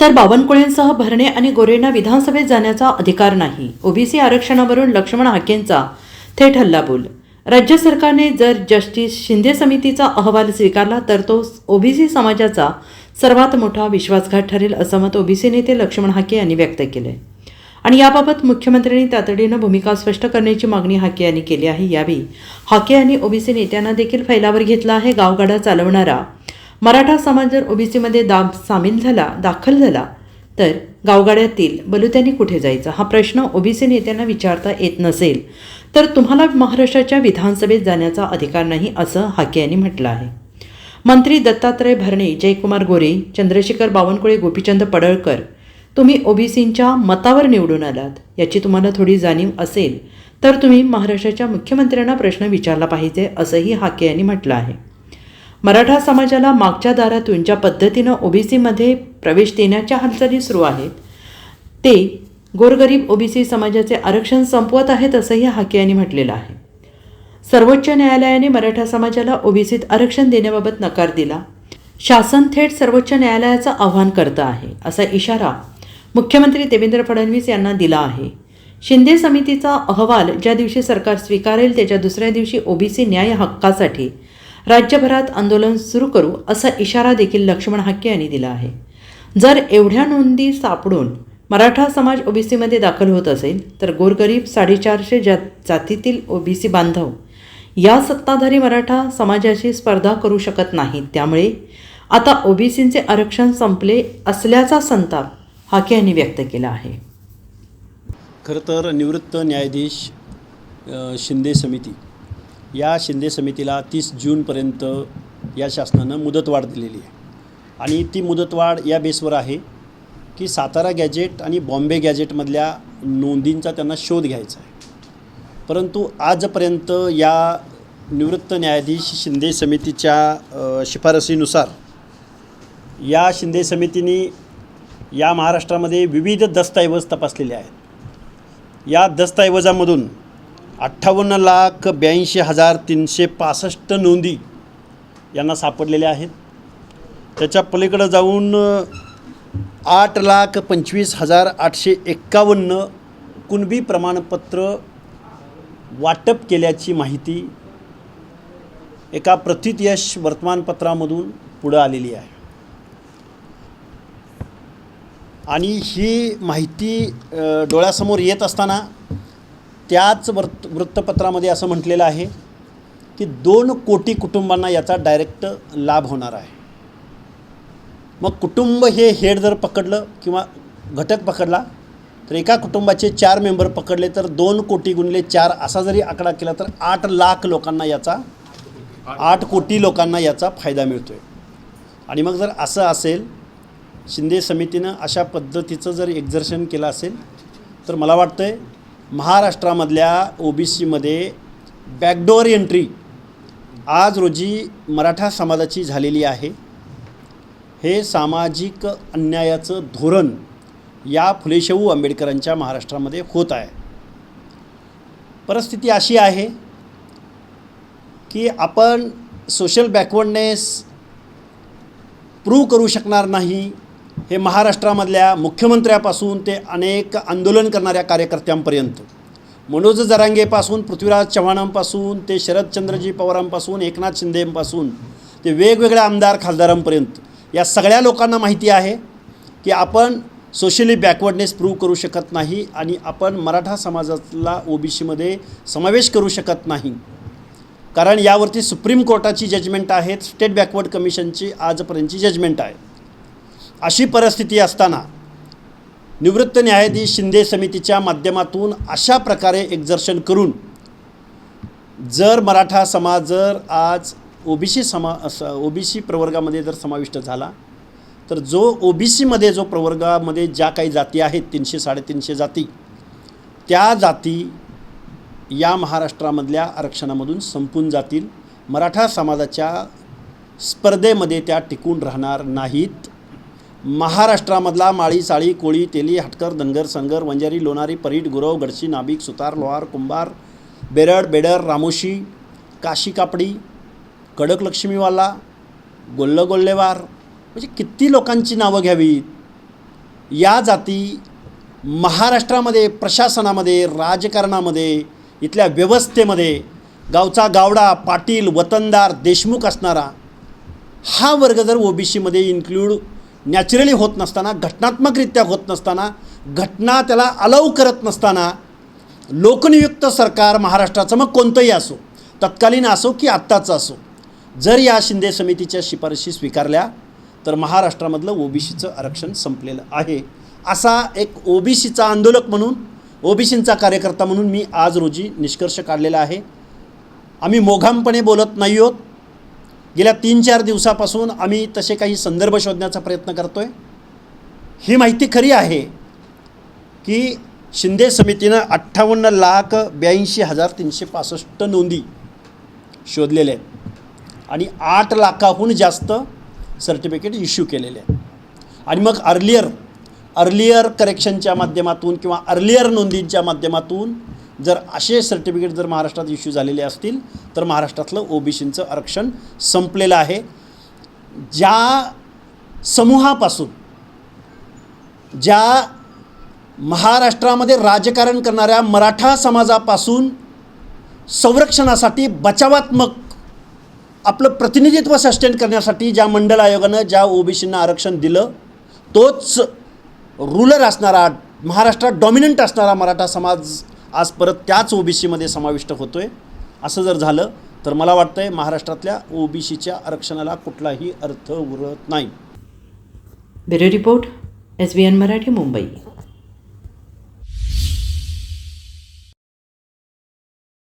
तर बावनकुळेंसह भरणे आणि गोरेंना विधानसभेत जाण्याचा अधिकार नाही. ओबीसी आरक्षणावरून लक्ष्मण हाकेंचा थेट हल्लाबोल. राज्य सरकारने जर जस्टिस शिंदे समितीचा अहवाल स्वीकारला तर तो ओबीसी समाजाचा सर्वात मोठा विश्वासघात ठरेल असं मत ओबीसी नेते लक्ष्मण हाके यांनी व्यक्त केले. आणि याबाबत मुख्यमंत्र्यांनी तातडीनं भूमिका स्पष्ट करण्याची मागणी हाके यांनी केली आहे. यावेळी हाके यांनी ओबीसी नेत्यांना देखील फैलावर घेतला आहे. गावगाडा चालवणारा मराठा समाज जर ओबीसीमध्ये दाब सामील झाला दाखल झाला तर गावगाड्यातील बलुत्यांनी कुठे जायचं? हा प्रश्न ओबीसी नेत्यांना विचारता येत नसेल तर तुम्हाला महाराष्ट्राच्या विधानसभेत जाण्याचा अधिकार नाही असं हाके यांनी म्हटलं आहे. मंत्री दत्तात्रय भरणे जयकुमार गोरे चंद्रशेखर बावनकुळे गोपीचंद पडळकर तुम्ही ओबीसींच्या मतावर निवडून आलात याची तुम्हाला थोडी जाणीव असेल तर तुम्ही महाराष्ट्राच्या मुख्यमंत्र्यांना प्रश्न विचारला पाहिजे असंही हाके यांनी म्हटलं आहे. मराठा समाजाला मागच्या दारातून ज्या पद्धतीनं ओबीसीमध्ये प्रवेश देण्याच्या हालचाली सुरू आहेत. ते गोरगरीब ओबीसी समाजाचे आरक्षण संपवत आहेत असंही हाके यांनी म्हटलेलं आहे. सर्वोच्च न्यायालयाने मराठा समाजाला ओबीसीत आरक्षण देण्याबाबत नकार दिला. शासन थेट सर्वोच्च न्यायालयाचं आव्हान करतं आहे असा इशारा मुख्यमंत्री देवेंद्र फडणवीस यांना दिला आहे. शिंदे समितीचा अहवाल ज्या दिवशी सरकार स्वीकारेल त्याच्या दुसऱ्या दिवशी ओबीसी न्याय हक्कासाठी राज्यभरात आंदोलन सुरू करू असा इशारा देखील लक्ष्मण हाके यांनी दिला आहे. जर एवढ्या नोंदी सापडून मराठा समाज ओबीसीमध्ये दाखल होत असेल तर गोरगरीब साडेचारशे जा जातीतील ओबीसी बांधव या सत्ताधारी मराठा समाजाशी स्पर्धा करू शकत नाहीत. त्यामुळे आता ओबीसींचे आरक्षण संपले असल्याचा संताप हाके यांनी व्यक्त केला आहे. खरं तर निवृत्त न्यायाधीश शिंदे समिती या शिंदे समितीला तीस जूनपर्यंत या शासनानं मुदतवाढ दिलेली आहे. आणि ती मुदतवाढ या बेसवर आहे की सातारा गॅजेट आणि बॉम्बे गॅजेटमधल्या नोंदींचा त्यांना शोध घ्यायचा आहे. परंतु आजपर्यंत या निवृत्त न्यायाधीश शिंदे समितीच्या शिफारसीनुसार या शिंदे समितीने या महाराष्ट्रामध्ये विविध दस्तऐवज तपासलेले आहेत. या दस्तऐवजामधून अठ्ठावन्न लाख ब्याऐंशी हजार तीनशे पासष्ट नोंदी यांना सापडलेल्या आहेत. त्याच्या पलीकडं जाऊन आठ लाख पंचवीस हजार आठशे एक्कावन्न कुणबी प्रमाणपत्र वाटप केल्याची माहिती एका प्रतितयश वर्तमानपत्रामधून पुढं आलेली आहे. आणि ही माहिती डोळ्यासमोर येत असताना त्याच वृत्त वृत्तपत्रामध्ये असं म्हटलेलं आहे की दोन कोटी कुटुंबांना याचा डायरेक्ट लाभ होणार आहे. मग कुटुंब हे हेड जर पकडलं किंवा घटक पकडला तर एका कुटुंबाचे चार मेंबर पकडले तर दोन कोटी गुणले चार असा जरी आकडा केला तर आठ लाख लोकांना याचा आठ कोटी लोकांना याचा फायदा मिळतो आहे आणि मग जर असं असेल शिंदे समितीनं अशा पद्धतीचं जर एक्झर्शन केलं असेल तर मला वाटतं आहे महाराष्ट्रामधल्या ओ बी सीमध्ये बॅकडोअर एंट्री आज रोजी मराठा समाजाची झालेली आहे. हे सामाजिक अन्यायाचं धोरण या फुलेशाहू आंबेडकरांच्या महाराष्ट्रामध्ये होत आहे. परिस्थिती अशी आहे की आपण सोशल बॅकवर्डनेस प्रूव्ह करू शकणार नाही. हे महाराष्ट्रामधल्या मुख्यमंत्र्यापासून ते अनेक आंदोलन करणाऱ्या कार्यकर्त्यांपर्यंत. मनोज जरांगेपासून पृथ्वीराज चव्हाणांपासून ते शरदचंद्रजी पवारांपासून एकनाथ शिंदेपासून ते वेगवेगळ्या आमदार खासदारांपर्यंत. या सगळ्या लोकांना माहिती आहे की आपण सोशली बॅकवर्डनेस प्रूव्ह करू शकत नाही आणि आपण मराठा समाजाला ओ बी सीमध्ये समावेश करू शकत नाही. कारण यावरती सुप्रीम कोर्टाची जजमेंट आहेत स्टेट बॅकवर्ड कमिशनची आजपर्यंतची जजमेंट आहे. अशी परिस्थिती असताना निवृत्त न्यायाधीश शिंदे समितीच्या माध्यमातून अशा प्रकारे एक्झर्शन करून जर मराठा समाज जर आज ओ बी सी समा ओ बी सी प्रवर्गामध्ये जर समाविष्ट झाला तर जो ओ बी सीमध्ये जो प्रवर्गामध्ये ज्या काही जाती आहेत तीनशे साडेतीनशे जाती त्या जाती या महाराष्ट्रामधल्या आरक्षणामधून संपून जातील. मराठा समाजाच्या स्पर्धेमध्ये त्या टिकून राहणार नाहीत. महाराष्ट्रामधला माळी साळी कोळी तेली हटकर धनगर संगर वंजारी लोणारी परीट गुरव गडशी नाभिक सुतार लोहार कुंभार बेरड बेडर रामोशी काशी कापडी कडक लक्ष्मीवाला गोल्ल गोल्लेवार. म्हणजे किती लोकांची नावं घ्यावीत या जाती महाराष्ट्रामध्ये प्रशासनामध्ये राजकारणामध्ये इथल्या व्यवस्थेमध्ये गावचा गावडा पाटील वतनदार देशमुख असणारा हा वर्ग जर ओ बी सीमध्ये इन्क्ल्यूड नॅचरली होत नसताना घटनात्मकरित्या होत नसताना घटना त्याला अलाव करत नसताना लोकनियुक्त सरकार महाराष्ट्राचं मग कोणतंही असो तत्कालीन असो की आत्ताचं असो जर या शिंदे समितीच्या शिफारशी स्वीकारल्या तर महाराष्ट्रामधलं ओबीसीचं आरक्षण संपलेलं आहे. असा एक ओबीसीचा आंदोलक म्हणून ओबीसींचा कार्यकर्ता म्हणून मी आज रोजी निष्कर्ष काढलेला आहे. आम्ही मोघामपणे बोलत नाही आहोत गेल्या तीन चार दिवसापासून आम्ही तसे काही संदर्भ शोधण्याचा प्रयत्न करतो आहे ही माहिती खरी आहे की शिंदे समितीनं अठ्ठावन्न लाख ब्याऐंशी हजार तीनशे पासष्ट नोंदी शोधलेल्या आहेत. आणि आठ लाखाहून जास्त सर्टिफिकेट इश्यू केलेले आहेत. आणि मग अर्लियर अर्लियर करेक्शनच्या माध्यमातून किंवा अर्लियर नोंदींच्या माध्यमातून जर असे सर्टिफिकेट जर महाराष्ट्रात इश्यू झालेले असतील तर महाराष्ट्रातलं ओबीसींचं आरक्षण संपलेलं आहे. ज्या समूहापासून ज्या महाराष्ट्रामध्ये राजकारण करणाऱ्या मराठा समाजापासून संरक्षणासाठी बचावात्मक आपलं प्रतिनिधित्व सस्टेन करण्यासाठी ज्या मंडळ आयोगानं ज्या ओबीसींना आरक्षण दिलं तोच रुलर असणारा महाराष्ट्रात डॉमिनंट असणारा मराठा समाज आज परत त्याच ओबीसीमध्ये समाविष्ट होतो आहे असं जर झालं तर मला वाटतं आहे महाराष्ट्रातल्या ओबीसीच्या आरक्षणाला कुठलाही अर्थ उरत नाही. Bureau report S B N Marathi Mumbai.